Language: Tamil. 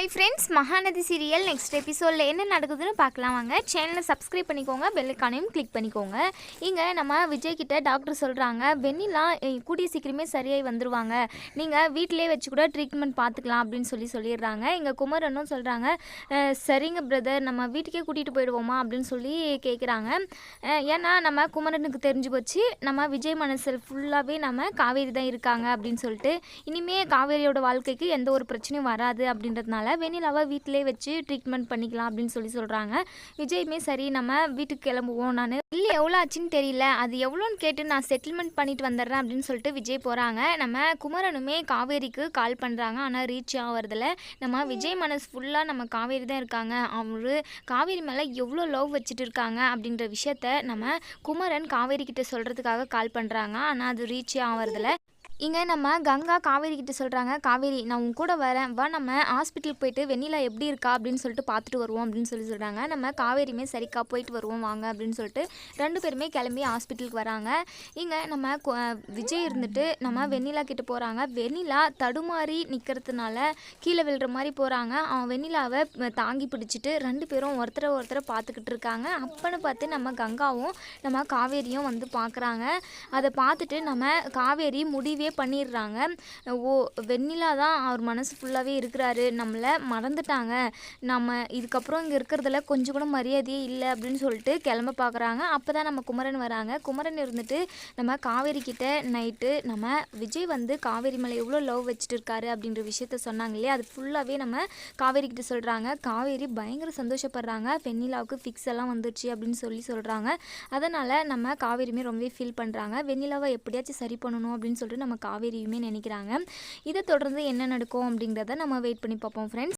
Hi friends Mahanadhi serial next எபிசோடில் என்ன நடக்குதுன்னு பார்க்கலாம் வாங்க. சேனலை சப்ஸ்கிரைப் பண்ணிக்கோங்க பெல்லுக்கானையும் கிளிக் பண்ணிக்கோங்க. இங்கே நம்ம விஜய் கிட்ட டாக்டர் சொல்கிறாங்க வெண்ணிலா கூடிய சீக்கிரமே சரியாகி வந்துடுவாங்க நீங்கள் வீட்டிலே வச்சு கூட ட்ரீட்மெண்ட் பார்த்துக்கலாம் அப்படின்னு சொல்லி சொல்லிடுறாங்க. இங்கே குமரனும் சொல்கிறாங்க சரிங்க பிரதர் நம்ம வீட்டுக்கே கூட்டிகிட்டு போயிடுவோமா? அப்படின்னு சொல்லி கேட்குறாங்க ஏன்னா நம்ம குமரனுக்கு தெரிஞ்சு போச்சு நம்ம விஜய் மனசில் ஃபுல்லாகவே நம்ம காவேரி தான் இருக்காங்க அப்படின்னு சொல்லிட்டு இனிமேல் காவேரியோட வாழ்க்கைக்கு எந்த ஒரு பிரச்சனையும் வராது அப்படின்றதுனால வெண்ணிலாவை வீட்டிலே வச்சு ட்ரீட்மெண்ட் பண்ணிக்கலாம் அப்படின்னு சொல்லி சொல்கிறாங்க விஜயுமே சரி நம்ம வீட்டுக்கு கிளம்புவோம் நான். இல்லை எவ்வளோ ஆச்சுன்னு தெரியல. அது எவ்வளோன்னு கேட்டு நான் செட்டில்மெண்ட் பண்ணிட்டு வந்துடுறேன் அப்படின்னு சொல்லிட்டு விஜய் போகிறாங்க நம்ம குமரனுமே காவேரிக்கு கால் பண்ணுறாங்க ஆனால் ரீச் ஆகிறதுல நம்ம விஜய் மனசு ஃபுல்லாக நம்ம காவேரி தான் இருக்காங்க. அவரு காவேரி மேலே எவ்வளோ லவ் வச்சுட்டு இருக்காங்க அப்படின்ற விஷயத்த நம்ம குமரன் காவேரி கிட்ட சொல்கிறதுக்காக கால் பண்ணுறாங்க ஆனால் அது ரீச் ஆகிறதுல இங்கே நம்ம கங்கா காவேரி கிட்ட சொல்கிறாங்க காவேரி நான் உன் கூட வரேன். வா நம்ம ஹாஸ்பிட்டலுக்கு போயிட்டு வெண்ணிலா எப்படி இருக்கா அப்படின்னு சொல்லிட்டு பார்த்துட்டு வருவோம் அப்படின்னு சொல்லி சொல்கிறாங்க நம்ம காவேரியுமே சரிக்கா போயிட்டு வருவோம் வாங்க அப்படின்னு சொல்லிட்டு ரெண்டு பேருமே கிளம்பி ஹாஸ்பிட்டலுக்கு வராங்க. இங்கே நம்ம விஜய் இருந்துட்டு நம்ம வெண்ணிலா கிட்ட போகிறாங்க வெண்ணிலா தடுமாறி நிற்கிறதுனால கீழே விழுற மாதிரி போகிறாங்க அவன் வெண்ணிலாவை தாங்கி பிடிச்சிட்டு ரெண்டு பேரும் ஒருத்தரை ஒருத்தரை பார்த்துக்கிட்டு இருக்காங்க. அப்பன்னு பார்த்து நம்ம கங்காவும் நம்ம காவேரியும் வந்து பார்க்குறாங்க. அதை பார்த்துட்டு நம்ம காவேரி முடிவே பண்ணிடுறாங்க. ஓ வெண்ணிலா தான் அவர் மனசு ஃபுல்லாகவே இருக்கிறாரு. நம்மளை மறந்துட்டாங்க. நம்ம இதுக்கப்புறம் இங்கே இருக்கிறதுல கொஞ்சம் கூட மரியாதையே இல்லை அப்படின்னு சொல்லிட்டு கிளம்ப பார்க்குறாங்க. அப்போ தான் நம்ம குமரன் வராங்க. குமரன் இருந்துட்டு நம்ம காவேரி கிட்ட நைட்டு நம்ம விஜய் வந்து காவேரி மேலே எவ்வளோ லவ் வச்சுட்டு இருக்காரு அப்படின்ற விஷயத்த சொன்னாங்க இல்லையா? அது ஃபுல்லாகவே நம்ம காவேரி கிட்ட சொல்கிறாங்க காவேரி பயங்கர சந்தோஷப்படுறாங்க. வெண்ணிலாவுக்கு ஃபிக்ஸ் எல்லாம் வந்துருச்சு அப்படின்னு சொல்லி சொல்கிறாங்க அதனால் நம்ம காவேரியுமே ரொம்பவே ஃபீல் பண்ணுறாங்க வெண்ணிலாவை எப்படியாச்சும் சரி பண்ணணும் அப்படின்னு சொல்லிட்டு நம்ம காவேரியுமே நினைக்கிறாங்க. இதை தொடர்ந்து என்ன நடக்கும் அப்படிங்கிறத நம்ம வெயிட் பண்ணி பார்ப்போம் ஃப்ரெண்ட்ஸ்